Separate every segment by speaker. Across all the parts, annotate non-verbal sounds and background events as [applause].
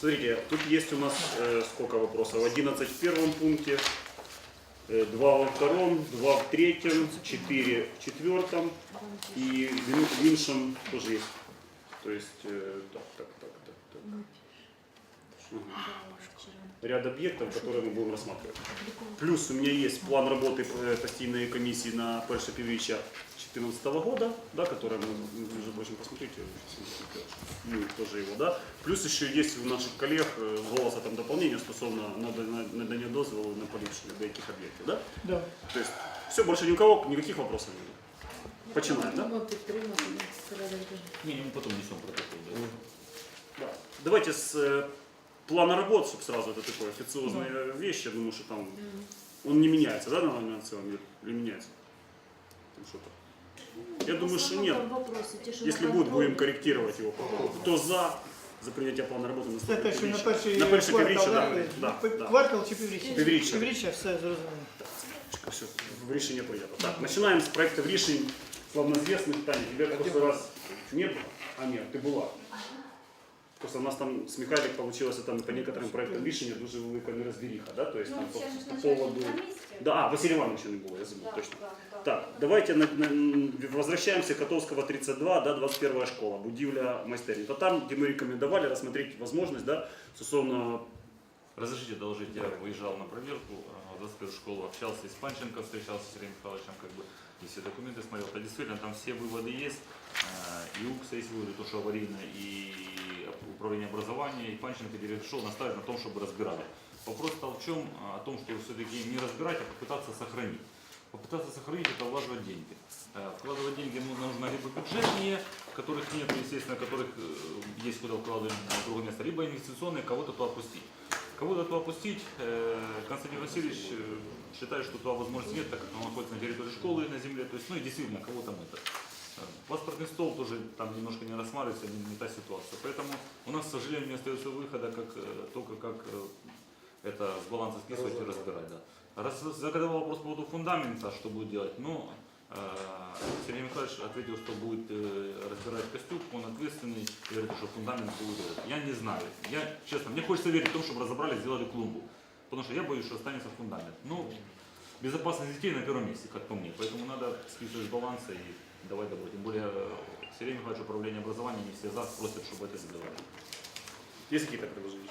Speaker 1: Смотрите, тут есть у нас э, сколько вопросов? 11 в первом пункте, 2 во втором, 2 в третьем, 4 в четвертом и в меньшем тоже есть. То есть, э, так, так, так, так, так. Ага. Ряд объектов, которые мы будем рассматривать. Плюс у меня есть план работы э, постійної комісії на перше півріччя 2014 года, да, которое мы, между прочим, посмотрите, ну, тоже его, да. Плюс еще есть у наших коллег э, с голоса там дополнение стосовно надання надання дозволу на поліпшення деяких об'єктів, да.
Speaker 2: Да.
Speaker 1: То есть все, больше ни у кого никаких вопросов нет. Починаем, да?
Speaker 3: Думаю, підтримати серединку.
Speaker 4: Не, мы потом несем протокол. Да?
Speaker 1: Да. Давайте с э, плана работ, чтобы сразу это такое официозные вещи, я думаю, что там он не меняется, да, на, на целом мире? Или меняется? Там что-то. Я думаю, что нет. Если будет, будем корректировать его. по ходу. Кто за, за принятие плана работы на
Speaker 2: Це те, що на
Speaker 1: півріччя?
Speaker 2: перший
Speaker 1: На перше
Speaker 2: квартал,
Speaker 1: півріччя,
Speaker 2: да?
Speaker 1: да, да,
Speaker 2: Пи-
Speaker 1: да.
Speaker 2: Квартал чи півріччя?
Speaker 1: Півріччя.
Speaker 2: Півріччя, все зрозуміло.
Speaker 1: Все, в решение принято. Так, начинаем с проектов решений славнозвестных. Таня, тебя в прошлый раз не было? А нет, ты была. Просто у нас там с Михайлик получилось там по некоторым проектам рішення дуже велика нерозвіріха, да? То есть там по, по поводу... Да, а, Василия Ивановича не было, я забыл, точно. Так, давайте на, на- возвращаемся к Котовского 32, да, 21 школа, будівля майстерні. То там, где мы рекомендовали рассмотреть возможность, да, стосовно
Speaker 4: Разрешите доложить, я выезжал на проверку, э, в 21 школу общался и с Панченко, встречался с Сергеем Михайловичем, как бы, и все документы смотрел. Да, действительно, там все выводы есть, э, и УКС есть выводы, то, что аварийно, и управление образования, и Панченко решил наставить на том, чтобы разбирали. Вопрос стал в чем? А, О том, что все-таки не разбирать, а попытаться сохранить. Попытаться сохранить это деньги. Э, Вкладывать деньги ну, нужно либо бюджетные, которых нет, естественно, которых э, есть куда вкладывать в другое место, либо инвестиционные, кого-то туда опустить. Кого-то туда опустить, э, Константин Васильевич считает, что туда возможности нет, так как он находится на территории школы на земле. То есть, ну и действительно, кого там это. Паспортный стол тоже там немножко не рассматривается, не, не та ситуация. Поэтому у нас, к сожалению, не остается выхода, как, только как это с баланса списывать и разбирать. Да. Раз загадал вопрос по поводу фундамента, что будет делать, ну, э, Сергей Михайлович ответил, что будет э, разбирать костюм, он ответственный, и говорит, что фундамент будет делать. Я не знаю. Я, честно, мне хочется верить в том, чтобы разобрали, сделали клумбу. Потому что я боюсь, что останется фундамент. Ну, безопасность детей на первом месте, как по мне. Поэтому надо списывать с баланса и давать добро. Тем более, э, Сергей Михайлович, управление образованием, не все за просят, чтобы это сделали.
Speaker 1: Есть какие-то предложения?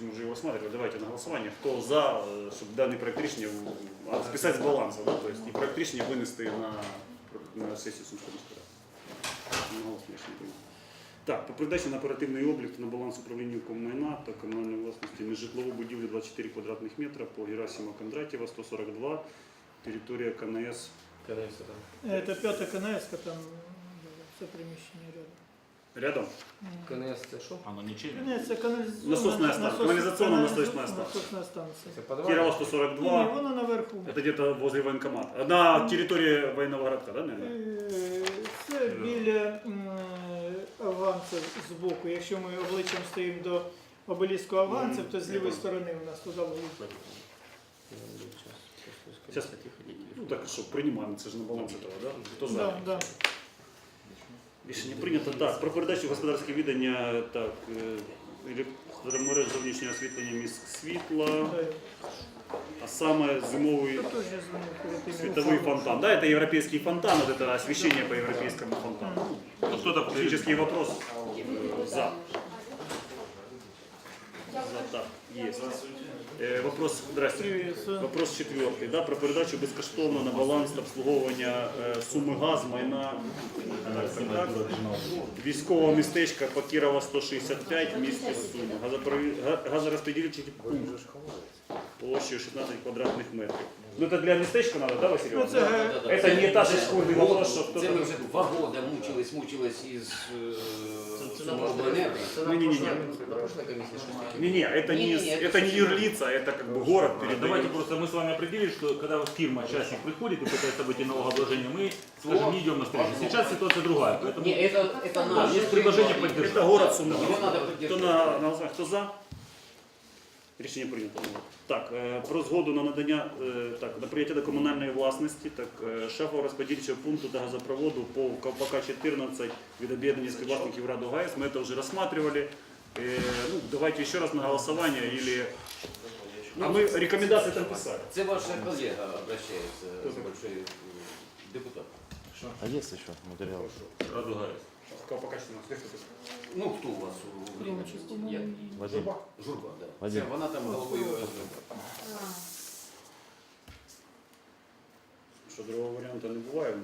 Speaker 1: То есть мы уже его рассматривали. Давайте на голосование. Кто за, э, чтобы данный проект решения в- а, списать с баланса, да? То есть и проект решения вынести на, на сессию Сумського міської ради. На голос рішення прийнято. Так, по передачі на оперативний облік на баланс управління коммайна та комунальної власності нежитлову будівлю 24 квадратних метра по Герасима Кондратєва 142, територія КНС.
Speaker 2: Це п'ята КНС, там це приміщення рядом.
Speaker 1: Рядом?
Speaker 5: КНС це що?
Speaker 4: Оно ничейно?
Speaker 2: КНС це каналізаційна
Speaker 1: Насосна станція, каналізаційна насосна станція.
Speaker 2: Насосна станція.
Speaker 5: Це подвал?
Speaker 1: Кирова
Speaker 2: Ні,
Speaker 1: 142.
Speaker 2: вона наверху.
Speaker 1: Это где-то возле военкомата. На территории военного городка, да, наверное?
Speaker 2: Е, Це біля м, авансів з боку. Якщо ми обличчям стоїмо до обеліску авансів, то з
Speaker 1: Я
Speaker 2: лівої
Speaker 1: понял.
Speaker 2: сторони у нас туди виїхали.
Speaker 1: Сейчас. Ну так что, принимаем, это же на баланс этого, да? Кто за?
Speaker 2: Да, да.
Speaker 1: Рішення прийнято. Так, про передачу господарське віддання, так, е, електромереж зовнішнього освітлення міськ світла,
Speaker 2: Да.
Speaker 1: а саме зимовий
Speaker 2: Та теж я дзвонив перед тим,
Speaker 1: световой
Speaker 2: як
Speaker 1: фонтан. Да, это европейский фонтан, вот это освещение по европейскому фонтану.
Speaker 4: Ну, кто-то
Speaker 1: Технический вопрос э, за. Так, есть. Э, вопрос, здрасте. Вопрос четвертий. Да, про передачу безкоштовно на баланс та обслуговування е, суми газ, майна е, так, військового містечка Пакірова 165 в місті Суми. Газопрові- га- Газорозподільчий пункт площею 16 квадратних метрів. Ну це для містечка треба, да, Василь?
Speaker 2: Ну,
Speaker 1: Іванович?
Speaker 2: це
Speaker 1: Це не та же шкурний вопрос, що хто
Speaker 5: Це ми
Speaker 1: там.
Speaker 5: вже два роки мучились, мучились із е, На прошлой комиссии что таке?
Speaker 1: Не-не, это не,
Speaker 5: Не-не-не, это
Speaker 1: это не
Speaker 5: совсем-
Speaker 1: юрлица, это как бы город передает.
Speaker 4: Давайте просто мы с вами определили, что когда фирма, частник приходит и пытается обойти налогообложение, мы, скажем, не идем на встречу. Сейчас ситуация другая, поэтому
Speaker 5: Не, это, это
Speaker 4: да,
Speaker 5: наш.
Speaker 4: есть предложение
Speaker 1: Это
Speaker 4: поддержать.
Speaker 1: город.
Speaker 5: Его надо
Speaker 1: Хто
Speaker 5: поддержать.
Speaker 1: на? Хто за? Рішення прийнято. Так, е, про згоду на надання е, так, на прийняття до комунальної власності, так, е, шефа розподільчого пункту та газопроводу по КПК 14 від об'єднання співвласників Раду ГАЕС. Ми це вже розглядали. Ну, давайте еще раз на голосование или... А мы рекомендации там писали.
Speaker 5: Це ваша колега обращається з большой е, депутат.
Speaker 6: А есть еще материал?
Speaker 4: Радугаюсь.
Speaker 1: По качественному
Speaker 5: Ну, хто у вас у Рівненській? Як?
Speaker 6: Вадим.
Speaker 5: Журба, да.
Speaker 6: Вадим.
Speaker 5: Це вона там головою ОСББ.
Speaker 1: Что другого варианта не бывает.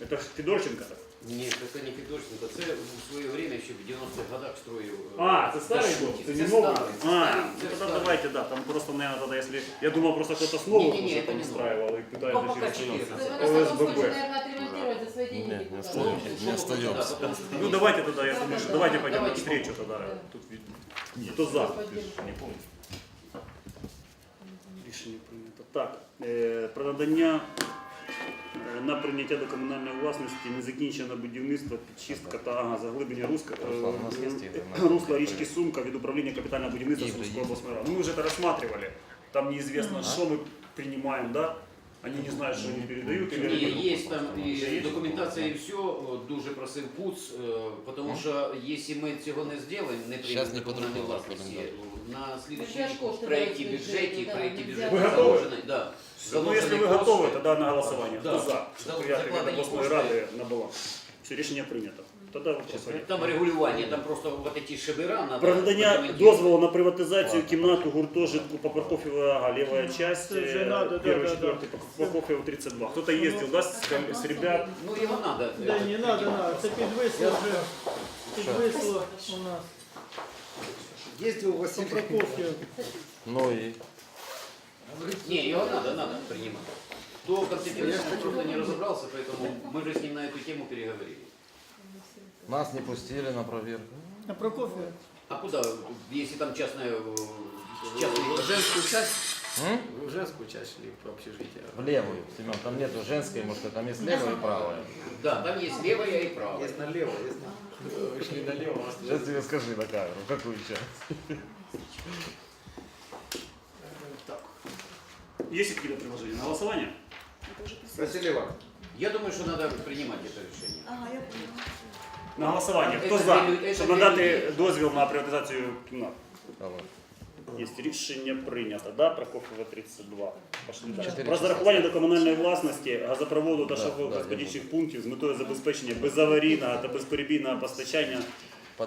Speaker 1: Это ж Федорченко так?
Speaker 5: Ні, це не Федорченко, це у своє время ще в 90-х годах строїв. е,
Speaker 1: А, это старый
Speaker 5: Дашутів.
Speaker 1: был? Это
Speaker 5: Це
Speaker 1: не новый?
Speaker 5: старий, це
Speaker 1: А,
Speaker 5: старий,
Speaker 1: ну
Speaker 5: це
Speaker 1: тогда
Speaker 5: старий.
Speaker 1: давайте, да, там просто, наверное, тогда если... Я думал, просто кто-то с новых
Speaker 5: Не-не-не,
Speaker 1: уже
Speaker 5: это
Speaker 1: там
Speaker 5: не
Speaker 1: устраивал и
Speaker 5: По-
Speaker 1: пытается
Speaker 5: пока
Speaker 1: через...
Speaker 5: четыре.
Speaker 3: Вона
Speaker 1: ОСББ.
Speaker 3: хоче, наверное, отремонтировать за свои деньги
Speaker 6: Не, не
Speaker 3: депутата.
Speaker 6: остаемся.
Speaker 5: Ну,
Speaker 6: Не
Speaker 5: да,
Speaker 6: остаемся.
Speaker 5: потому что-
Speaker 1: Ну давайте тогда, я
Speaker 3: Да,
Speaker 1: думаю,
Speaker 3: да,
Speaker 1: что
Speaker 3: да.
Speaker 1: давайте пойдем
Speaker 5: Давайте
Speaker 1: навстречу
Speaker 5: попробуем.
Speaker 1: тогда.
Speaker 3: Да.
Speaker 1: Тут вид-
Speaker 4: Нет,
Speaker 1: Кто за?
Speaker 4: не помню.
Speaker 1: Рішення прийнято. Так, е, про надання е, Е, на прийняття до комунальної власності не незакінчене будівництво, підчистка та заглиблення руска е, русла річки Сумка від управління капітального будівництва Сумської обласної ради. Ми вже це розсматривали, Там неізвісно, що ми приймаємо. Да? Они не знают, что они передают. Или
Speaker 5: Нет, есть там
Speaker 1: и
Speaker 5: документация и все. Дуже просив ПУЦ, потому е, что если мы цього не сделаем, не приймемо комунальної власності, на
Speaker 3: Ну,
Speaker 5: слідчий
Speaker 3: це ж кошти
Speaker 5: проєкті
Speaker 3: дають
Speaker 5: бюджеті,
Speaker 3: бюджеті, да,
Speaker 5: проєкті
Speaker 3: нельзя
Speaker 5: бюджету
Speaker 1: Ви готові?
Speaker 5: заложений, да,
Speaker 1: Ну, якщо ви
Speaker 5: заложені
Speaker 1: готові,
Speaker 5: кошти.
Speaker 1: тоді на голосування.
Speaker 5: Да.
Speaker 1: Хто за?
Speaker 5: Да,
Speaker 1: Щоб прийняти від
Speaker 5: закладені
Speaker 1: обласної
Speaker 5: кошти.
Speaker 1: ради на баланс. Все, рішення прийнято. Тоді вопрос.
Speaker 5: Там регулювання, там просто вот эти шибера надо
Speaker 1: Про надання
Speaker 5: подремонтировать.
Speaker 1: дозволу на приватизацію кімнату гуртожитку по Прокофьева, ага, левая часть,
Speaker 2: Это же
Speaker 1: э,
Speaker 2: надо, да,
Speaker 1: первый,
Speaker 2: да,
Speaker 1: четвертый, по Прокофьева 32. Кто-то ездил, да, с, с ребят?
Speaker 5: Ну його надо.
Speaker 2: Да, не надо, надо. Це підвисло вже. Підвисло у нас.
Speaker 7: Ездил
Speaker 2: По
Speaker 7: Василий.
Speaker 2: Прокоф'ю.
Speaker 6: Ну и
Speaker 5: Не, его надо, надо принимать. До Конституции просто не разобрался, поэтому мы же с ним на эту тему переговорили.
Speaker 6: нас не пустили на проверку.
Speaker 2: На Прокоф'ю.
Speaker 5: А куда, если там частная, частный
Speaker 7: В женскую часть,
Speaker 6: М?
Speaker 7: в женскую часть шли по общежитию.
Speaker 6: В левую, Семен. Там нету женской мужской, там есть левая и правая.
Speaker 5: Да, там есть левая и правая.
Speaker 7: Есть налево, есть на... Вы шли налево, а
Speaker 6: Сейчас тебе скажи на камеру, какую часть.
Speaker 1: Есть какие-то предложения на голосование?
Speaker 7: Василий Иванович,
Speaker 5: Я думаю, что надо принимать это решение.
Speaker 3: Ага, я поняла.
Speaker 1: На голосування. Хто
Speaker 5: Це
Speaker 1: за?
Speaker 5: для лю- це
Speaker 1: Щоб
Speaker 5: для
Speaker 1: надати
Speaker 5: людей.
Speaker 1: дозвіл на приватизацію кімнат.
Speaker 6: Алло.
Speaker 1: Є рішення прийнято, да, Прокофьева 32. Пошли далі. Про зарахування до комунальної власності газопроводу та
Speaker 6: Да,
Speaker 1: шокових
Speaker 6: да,
Speaker 1: розподільчих пунктів з метою забезпечення безаварійного та безперебійного постачання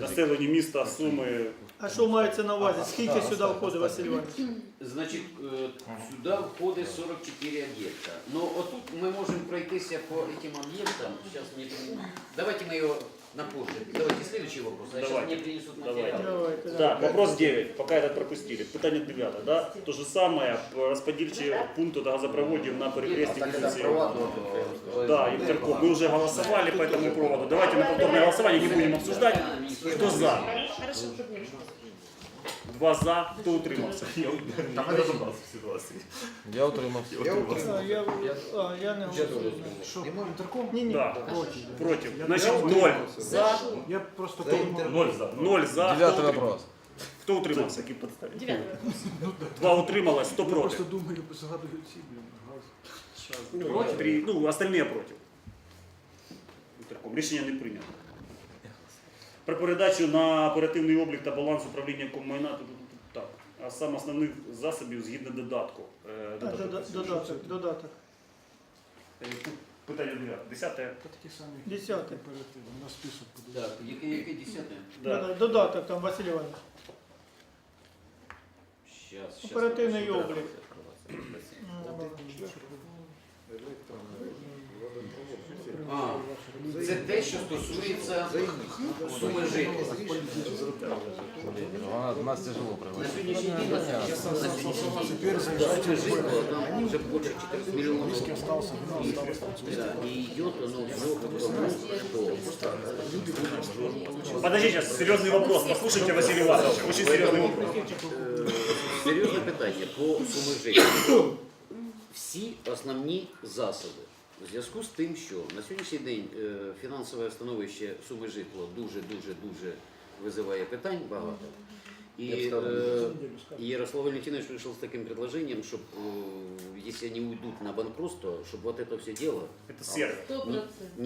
Speaker 1: населенню міста Суми.
Speaker 2: А що мається на увазі? Скільки
Speaker 6: да,
Speaker 2: сюди входить. Василь Іванович?
Speaker 5: Значить, е, сюди входить 44 об'єкта. Ну, отут ми можемо пройтися по этим об'єктам. Сейчас мне... Давайте мы его на позже. Давайте следующий вопрос. А сейчас
Speaker 1: Давайте.
Speaker 5: мне принесут
Speaker 1: Давайте.
Speaker 5: материал.
Speaker 2: Давайте. да.
Speaker 1: Так, вопрос 9, пока этот пропустили. Питання 9, да? То же самое, по розподільчі пункти до газопроводів на перехресті
Speaker 7: так это
Speaker 1: вулиці.
Speaker 7: приватно.
Speaker 1: Да, Интерком. Мы уже голосовали по этому поводу. Давайте на повторное голосование не будем обсуждать. Кто за?
Speaker 3: Хорошо, щоб не
Speaker 1: Два за, кто утримався?
Speaker 4: Я не разобрался в ситуации.
Speaker 6: Я утримався.
Speaker 7: Я утримался.
Speaker 2: А, я, а, я не
Speaker 7: Я тоже
Speaker 2: голосую.
Speaker 7: утримался. Ему интерком?
Speaker 2: Ні, ні.
Speaker 1: Да.
Speaker 8: Против.
Speaker 1: Против.
Speaker 8: Я
Speaker 1: Значит,
Speaker 8: утримався.
Speaker 1: ноль за,
Speaker 8: Я просто
Speaker 7: За
Speaker 8: подумал,
Speaker 4: Ноль за.
Speaker 1: ноль за.
Speaker 6: Девятый
Speaker 1: Хто утримався?
Speaker 6: вопрос.
Speaker 1: Хто утримався? Які підстави?
Speaker 3: Дев'ятий.
Speaker 1: Два утрималось, хто
Speaker 8: я
Speaker 1: проти?
Speaker 8: просто думаю, згадую ці, блін, газ.
Speaker 1: Против. Три, ну, остальные против. Интерком. Рішення не прийнято. Про передачу на оперативний облік та баланс управління коммайна. тут- тут- Так. А сам основних засобів згідно додатку. Е, додаток.
Speaker 2: дода- Додаток, додаток.
Speaker 1: Е, тут Питання 9. Десяте.
Speaker 8: Та такі самі
Speaker 2: Десятий.
Speaker 8: оперативно, на список подивився.
Speaker 5: Так, яке, яке десяте?
Speaker 1: Да.
Speaker 2: Да, Додаток там, Василь Іванович.
Speaker 5: Щас, щас.
Speaker 2: Оперативний облік.
Speaker 5: А, це те, що стосується суми житлу.
Speaker 6: А, Нас тяжело
Speaker 5: На
Speaker 6: приводить.
Speaker 5: сьогоднішній день на сьогоднішній день суми житла там уже больше 4 миллионов.
Speaker 8: Остался, вина осталось.
Speaker 5: Да, и идет оно все к тому, что
Speaker 1: Подожди, сейчас серьезный вопрос. Послушайте, Василий Иванович. Очень серьезный вопрос.
Speaker 5: Е, серйозне питання по суми житлу. Всі основні засоби. У зв'язку з тим, що на сьогоднішній день е, фінансове становище суми житло дуже-дуже-дуже визиває питань багато. И э, Ярослав Валентинович вышел с таким предложением, чтобы, если они уйдут на банкротство, чтобы вот это все дело
Speaker 1: Это сервер.
Speaker 3: Сто
Speaker 5: не,
Speaker 3: процентов.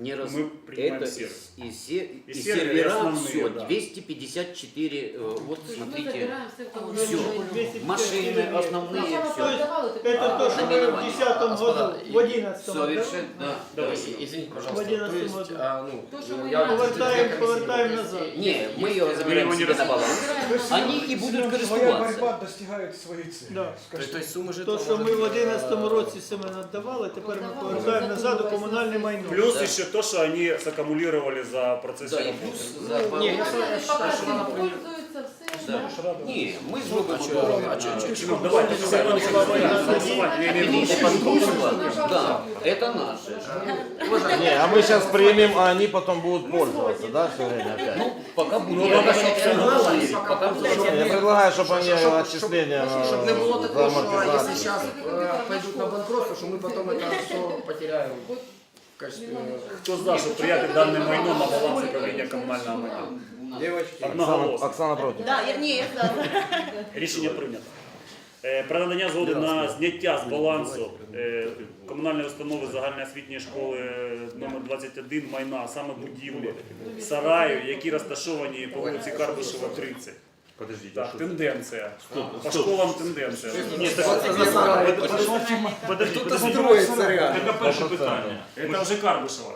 Speaker 5: не, раз...
Speaker 1: Мы принимаем
Speaker 5: это
Speaker 1: сервер.
Speaker 5: и, и, се-
Speaker 1: И
Speaker 5: и сервера,
Speaker 1: основные,
Speaker 5: все,
Speaker 1: да.
Speaker 5: 254, э, вот
Speaker 3: То есть мы
Speaker 5: смотрите,
Speaker 3: все, кого
Speaker 5: Всё.
Speaker 3: нужно.
Speaker 2: 254
Speaker 5: машины основные,
Speaker 3: Сначала
Speaker 5: все.
Speaker 3: это
Speaker 2: Это то, что мы в
Speaker 5: наименование.
Speaker 2: 2010
Speaker 7: Господа,
Speaker 2: году,
Speaker 7: и-
Speaker 2: в 11 году.
Speaker 5: Совершенно, да.
Speaker 1: Давай.
Speaker 7: И- Извините,
Speaker 2: В
Speaker 7: пожалуйста.
Speaker 2: 11
Speaker 7: То есть,
Speaker 2: году.
Speaker 7: а, ну,
Speaker 3: То, что
Speaker 7: ну,
Speaker 3: мы
Speaker 7: я
Speaker 2: Повертаем, повертаем назад.
Speaker 5: Не, мы ее
Speaker 1: не
Speaker 5: себе на баланс. Они и будут
Speaker 8: Своя
Speaker 5: користуватися.
Speaker 8: борьба достигает своей цели.
Speaker 2: Да.
Speaker 7: То есть, суммы же
Speaker 2: То, що ми в 11 році саме надавали, тепер ми повертаємо назад у комунальне майно.
Speaker 1: Плюс
Speaker 5: Да
Speaker 1: еще то, что они саккумулировали за процесс
Speaker 5: Да, і
Speaker 1: работы.
Speaker 5: плюс за
Speaker 7: Ні, я
Speaker 3: Машини
Speaker 7: считаю, що
Speaker 3: пока
Speaker 7: вона
Speaker 3: цим
Speaker 7: при-
Speaker 3: пользуються, все.
Speaker 5: Да. Ні, ми зробимо
Speaker 7: А чё,
Speaker 5: дорого.
Speaker 7: а чё, чё, чё?
Speaker 1: Ну, давайте, все равно не голосовать. Я имею в виду,
Speaker 5: Видите, банкротство, да, это наше. [laughs]
Speaker 6: Не, а мы сейчас примем, а они потом будут пользоваться, да, все время опять?
Speaker 5: Ну, пока
Speaker 1: Ну,
Speaker 5: будет.
Speaker 1: пока
Speaker 5: Я
Speaker 1: что
Speaker 5: говорю,
Speaker 1: всё
Speaker 5: пока будет.
Speaker 6: Я предлагаю, чтобы они отчисления
Speaker 7: Чтобы не было
Speaker 6: э, за
Speaker 7: такого, что
Speaker 6: амортизацию.
Speaker 7: если сейчас э, пойдут на банкротство, что мы потом это все потеряем В качестве...
Speaker 1: Кто за, что прияти дане майно на баланс управління комунального майна?
Speaker 7: Девочки,
Speaker 6: Оксана,
Speaker 1: Одноголосно.
Speaker 6: Оксана против.
Speaker 3: Да, я, ні, я за.
Speaker 1: Рішення прийнято. Е, Про надання згоди на зняття з балансу е, комунальної установи загальноосвітньої школи е, номер 21 майна, а саме будівлі, сараю, які розташовані по вулиці Карбишева, 30.
Speaker 4: Подождите,
Speaker 1: Так,
Speaker 4: что-
Speaker 1: тенденція. По школам тенденція.
Speaker 4: Нет, так, подожди,
Speaker 7: Кто-то
Speaker 4: подожди.
Speaker 7: строится реально.
Speaker 4: Так, перше питання.
Speaker 1: Это вже Карбишева,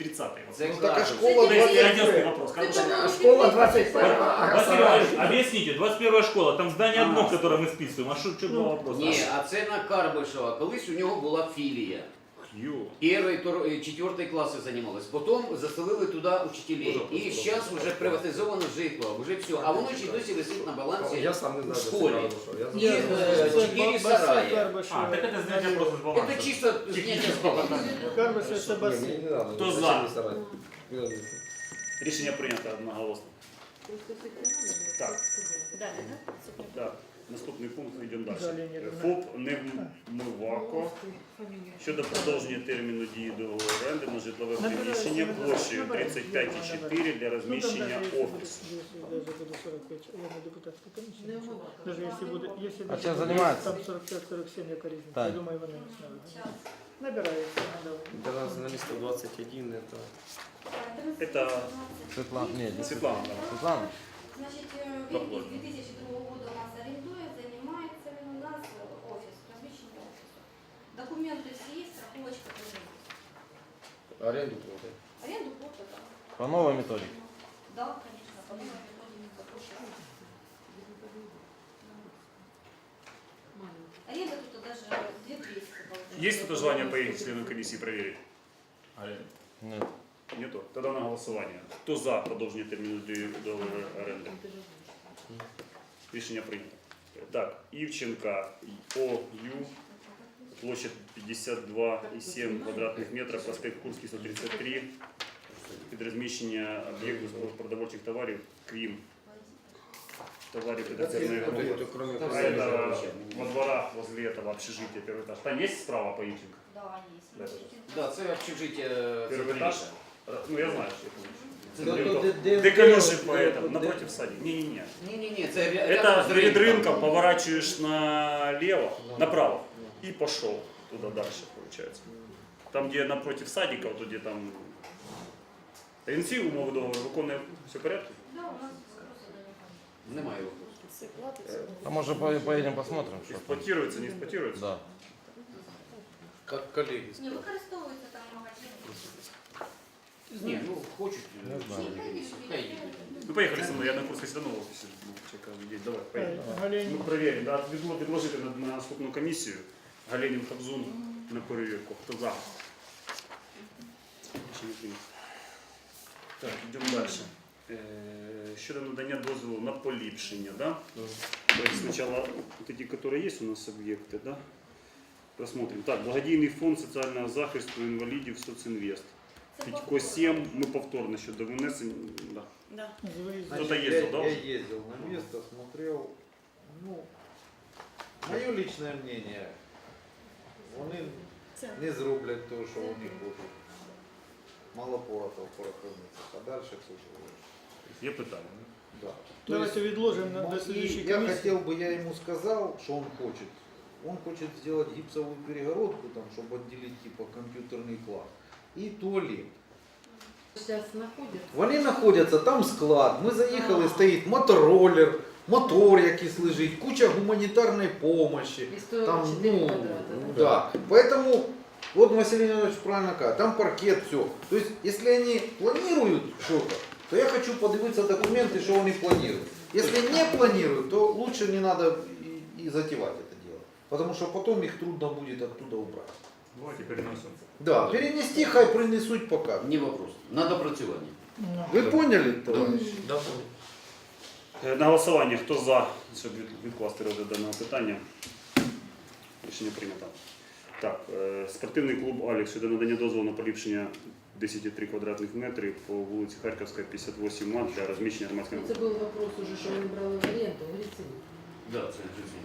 Speaker 1: 30-й.
Speaker 5: Це
Speaker 7: Ну, так а
Speaker 5: кажуть.
Speaker 7: школа
Speaker 1: Это есть
Speaker 7: 21.
Speaker 1: одиннадцатый вопрос. Карбишева.
Speaker 7: А школа 21. А
Speaker 4: Василий
Speaker 7: сарай?
Speaker 4: Иванович, объясните, 21 школа, там здание одно, которое мы списываем, а что, что два вопроса?
Speaker 5: Ні, а це на Карбишева. Колись у нього була філія.
Speaker 4: Ю.
Speaker 5: Перший, второй, четвертый классы занималась. Потом заселили туда учителей. И сейчас уже приватизовано житло, уже все. А воно ще й досі висить на балансі
Speaker 7: Я сам не
Speaker 5: в
Speaker 7: знаю, за
Speaker 5: школі.
Speaker 7: сарай, що я
Speaker 5: І е, чотири сарая.
Speaker 4: А, так это снятие просто с баланса.
Speaker 5: Это чисто зняття з балансу.
Speaker 2: Карбише це
Speaker 7: Не,
Speaker 2: басейн.
Speaker 7: мне не надо.
Speaker 1: Кто
Speaker 7: Зачем
Speaker 1: за?
Speaker 7: мне сарай? Не надо.
Speaker 1: Рішення прийнято одноголосно. Так. Так. Наступний пункт йдемо далі.
Speaker 2: Далі не
Speaker 1: ФОП Невмивако щодо продовження терміну дії договору оренди на житлове приміщення площею 35,4 для розміщення офісу.
Speaker 2: Я не депутатська
Speaker 3: Не
Speaker 2: комісія.
Speaker 3: вмивати.
Speaker 2: Даже если буде, если
Speaker 6: А
Speaker 2: даже
Speaker 6: чем
Speaker 2: буде
Speaker 6: занимается?
Speaker 2: Там 45-47, яка різниця. Я
Speaker 6: Тань.
Speaker 2: думаю, вони не знають. Набирається, надо.
Speaker 7: Для нас на листу 21 это...
Speaker 1: Это
Speaker 6: Светлана, нет,
Speaker 1: Світлана. да.
Speaker 6: Светлана.
Speaker 9: Значит, э, Великий с 2002 года Документы все есть, страховочка тоже есть.
Speaker 7: Аренду платят.
Speaker 9: Аренду платят, да.
Speaker 6: По новой методике.
Speaker 9: Да, конечно, по новой методике запрошено. Аренда тут даже 2200 получается.
Speaker 1: Есть кто-то желание поедет членам комиссии проверить?
Speaker 6: Нет.
Speaker 1: Нету. Тогда на голосування. Хто за продовження терміну дії договору оренди? Рішення прийнято. Так, Івченка ОЮ, площадь 52,7 квадратних метрів, проспект Курський 133, під розміщення об'єкту продовольчих товарів, крім товарів підозрюваної
Speaker 7: Это,
Speaker 1: групи.
Speaker 7: это кроме
Speaker 5: Там
Speaker 1: А
Speaker 5: все
Speaker 1: это во дворах возле этого общежития первый этаж. Там есть справа по Ивченко?
Speaker 9: Да, есть.
Speaker 1: Да.
Speaker 5: Да, це общежиття
Speaker 1: Первый этаж? Ну я знаю, что
Speaker 5: Це
Speaker 1: это.
Speaker 5: дрібно.
Speaker 1: Где колеши по этому, напротив садика. Не-не-не.
Speaker 5: Ні-ні-ні, це ря-
Speaker 1: Это
Speaker 5: рядом з
Speaker 1: перед
Speaker 5: ринком.
Speaker 1: рынком поворачиваешь налево, направо и пошел туда дальше, получается. Там, где напротив садика, вот где там НС умови договору виконує все в порядку?
Speaker 9: Да, у нас вопросов да,
Speaker 5: Немає вопросу.
Speaker 6: А может по- поедем посмотрим, что там?
Speaker 1: Експлуатируется, не експлуатируется?
Speaker 6: Да.
Speaker 7: Как коллеги
Speaker 9: Не використовується там магазин.
Speaker 5: Ні, ну хочуть.
Speaker 6: Не знаю.
Speaker 5: Хай їдуть.
Speaker 1: Ну поехали со мной, я на Курской всегда в офисе. Ну, чекав людей. Давай, поехали.
Speaker 2: Галені.
Speaker 1: Ну, проверим, да, відло- відложити на, на наступну комісію. Галенін Хабзун на перевірку. Хто за? Ще не прийнято. Так, йдемо далі. Е, щодо надання дозволу на поліпшення, да? Давайте спочатку вот эти, которые есть у нас объекты, да? Просмотрим. Так, благодійний фонд соціального захисту інвалідів Соцінвест.
Speaker 9: Це
Speaker 1: Підько
Speaker 9: повторно.
Speaker 1: 7, ми повторно щодо винесення. Да.
Speaker 2: З виїзду.
Speaker 1: Кто-то
Speaker 10: Значит,
Speaker 1: ездил,
Speaker 10: я,
Speaker 1: да?
Speaker 10: я ездил на место, смотрел. Ну, мое личное мнение, вони не зроблять то, що вони хочуть. Мало пороху пороховниця, а далі все ж.
Speaker 1: Є питання.
Speaker 10: Да. То
Speaker 2: Давайте відложимо на
Speaker 10: Ну,
Speaker 2: до
Speaker 10: и
Speaker 2: слідчої
Speaker 10: я
Speaker 2: комісії.
Speaker 10: хотел бы, я ему сказал, что он хочет. Он хочет сделать гипсовую перегородку, там, чтобы отделить типа компьютерный класс. И туалет.
Speaker 3: Сейчас находится.
Speaker 10: Вони знаходяться, там склад. Ми заїхали, стоїть мотороллер, мотор якийсь лежить, куча гуманітарної помощи. Там,
Speaker 3: 4
Speaker 10: ну, да. Поэтому, вот Василий Леонидович правильно говорит, там паркет, все. То есть, если они планируют что-то, то я хочу подивитися документы, что они планируют. Если не планируют, то лучше не надо и, и затевать это дело. Потому что потом их трудно будет оттуда убрать.
Speaker 4: Давайте переносим.
Speaker 10: Да, перенести, хай принесут пока.
Speaker 5: Не вопрос. На допрацювання.
Speaker 2: Ну.
Speaker 10: Ви поняли, товарищ?
Speaker 1: Е, На голосування, хто за, щоб від- відкласти розгляд даного питання? Рішення прийнято. Так, е, спортивний клуб Алекс щодо надання дозволу на поліпшення 10,3 квадратних метрів по вулиці Харківська, 58 ма для розміщення громадського.
Speaker 3: Это был вопрос уже, что мы брали в аренду, в Грицин.
Speaker 5: Да, це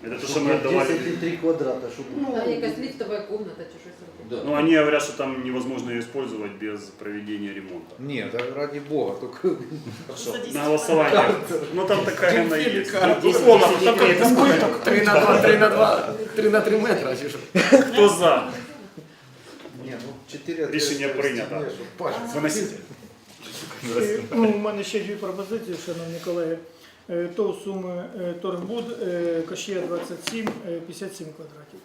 Speaker 1: Это то, что мы отдавали.
Speaker 10: 10,3 квадрата, чтобы...
Speaker 3: А якась лифтовая комната, чи щось таке.
Speaker 5: Да.
Speaker 1: Ну, они говорят, что там невозможно ее использовать без проведения ремонта.
Speaker 10: Нет, да ради бога, только...
Speaker 1: Хорошо, на голосование. Ну, там такая она есть.
Speaker 7: Десять-
Speaker 1: Условно,
Speaker 7: десять
Speaker 1: там как
Speaker 7: метров.
Speaker 1: избыток.
Speaker 7: 3 на 2, 3 на 2, 3 на 3 метра. чи що?
Speaker 1: Кто за?
Speaker 10: Не, ну 4
Speaker 1: Рішення прийнято. Выносите.
Speaker 2: І, Ну, у мене ще дві пропозиції, шановні колеги. Е, То суми е, торгбуд е, Кошія 27, е, 57 квадратів.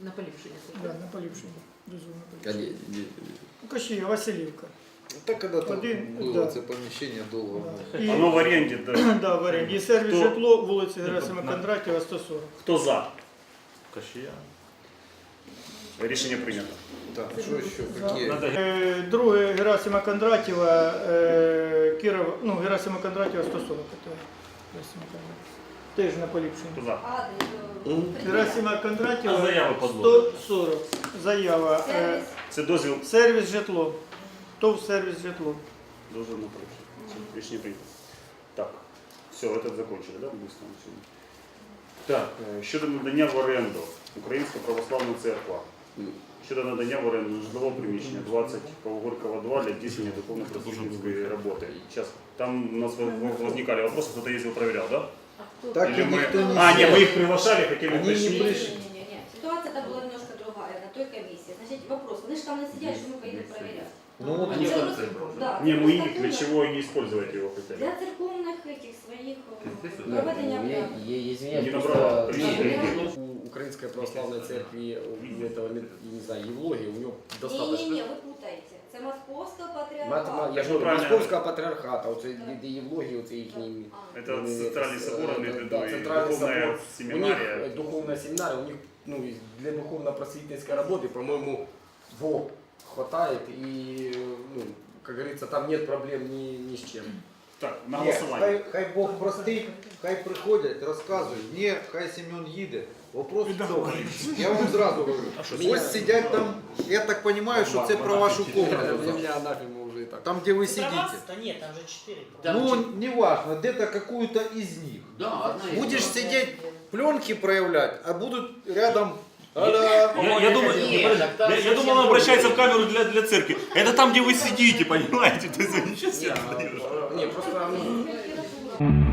Speaker 3: На поліпшення.
Speaker 2: Да, на поліпшення. Дозволу на поліпшення. Кошія, Василівка.
Speaker 10: Так когда-то
Speaker 2: Один,
Speaker 10: было
Speaker 2: да.
Speaker 10: это помещение долго.
Speaker 2: І,
Speaker 1: Оно в аренде, да. [coughs]
Speaker 2: да, в оренді. І сервіс
Speaker 1: Хто?
Speaker 2: житло, вулиця Герасима Кондратєва, 140.
Speaker 1: Кто за?
Speaker 4: Кашия.
Speaker 1: Рішення прийнято.
Speaker 10: Так, еще? Какие?
Speaker 4: Надо
Speaker 2: Е, Друге Герасима Кондратєва, е, Кірова, ну, Герасима Кондратєва 140. це Герасима Кондратєва. Теж на поліпшення.
Speaker 1: За?
Speaker 9: Адрес.
Speaker 2: Герасима
Speaker 4: А
Speaker 2: Кондратєва
Speaker 4: заяву
Speaker 2: 140. Заява. е,
Speaker 9: Сервіс.
Speaker 1: Це дозвіл.
Speaker 2: Сервіс житло. ТОВ сервіс житло.
Speaker 1: Дозвіл на поліпшення. Все, Рішення прийнято. Так, все, этот закончили, да? Сьогодні. Так, е, щодо надання в оренду Українська православна церква. Щодо надання в оренду житлового приміщення 20 по Горького 2 для здійснення духовно-просвітницької роботи. Сейчас, там у нас воз- возникали вопросы, кто-то ездил, проверял, да?
Speaker 3: А хто?
Speaker 10: Так
Speaker 1: Или
Speaker 10: и
Speaker 1: мы-
Speaker 10: никто не
Speaker 1: А, не,
Speaker 10: сделал.
Speaker 1: мы их приглашали, хотели
Speaker 10: Они
Speaker 1: пришли.
Speaker 10: не пришли.
Speaker 9: Не-не-не. Ситуация там была немножко другая на той комиссии. Значит, вопрос. Они же там не сидят, что мы поедем проверять.
Speaker 10: Ну вот
Speaker 5: Они
Speaker 9: Це
Speaker 5: там
Speaker 9: просто-
Speaker 5: церковь,
Speaker 9: да,
Speaker 1: Не,
Speaker 9: це
Speaker 1: мы
Speaker 9: просто
Speaker 1: их для
Speaker 9: пункт
Speaker 1: чего не использовать его хотели.
Speaker 9: Для церковних этих своїх е,
Speaker 4: Естественно.
Speaker 9: проведення
Speaker 7: Є-
Speaker 9: обрядів.
Speaker 7: є- є- извиняюсь,
Speaker 1: Не
Speaker 7: просто,
Speaker 1: набрала
Speaker 7: ну,
Speaker 1: причины.
Speaker 7: У Украинской православной церкви, у этого, не знаю, Евлогии, у него достаточно...
Speaker 9: Ні-ні-ні, ви плутаєте. Це Московська
Speaker 7: Мат- ма-
Speaker 9: патріархат.
Speaker 7: Я ж говорю,
Speaker 1: Правильно.
Speaker 7: Московського патріархату, оце де Євлогії, оце їхні...
Speaker 9: А.
Speaker 1: Это центральный собор,
Speaker 7: Э,
Speaker 1: имеет в
Speaker 7: да,
Speaker 1: виду, и
Speaker 7: центральный
Speaker 1: духовная
Speaker 7: собор. У них
Speaker 1: семинария.
Speaker 7: э, духовная семинария, у них ну, и для духовно-просветительской работы, по-моему, во, хватает, и, э, ну, как говорится, там нет проблем ни, ни с чем.
Speaker 1: Так, на
Speaker 10: Ні,
Speaker 1: голосование.
Speaker 10: хай, хай Бог простить, хай приходять, розказують. Ні, хай Семен їде. Вопрос в чому? Я вам зразу говорю. Ось сидять там, я так розумію, що це про вашу комнату.
Speaker 7: Меня анафему уже и так.
Speaker 10: Там, де ви сидите.
Speaker 11: Да нет, там же 4.
Speaker 5: Там
Speaker 10: Ну,
Speaker 5: чи-
Speaker 10: не важно, где-то какую-то из них.
Speaker 5: Да, одна из
Speaker 10: Будешь сидеть, пленки проявлять, а будут рядом... Ала.
Speaker 4: Я, я думаю,
Speaker 5: Нет, так там
Speaker 4: я, я думал, он обращается в камеру для, для церкви. Это там, где вы сидите, понимаете? [laughs] То есть, ничего себе.
Speaker 7: Не, а, просто, ну.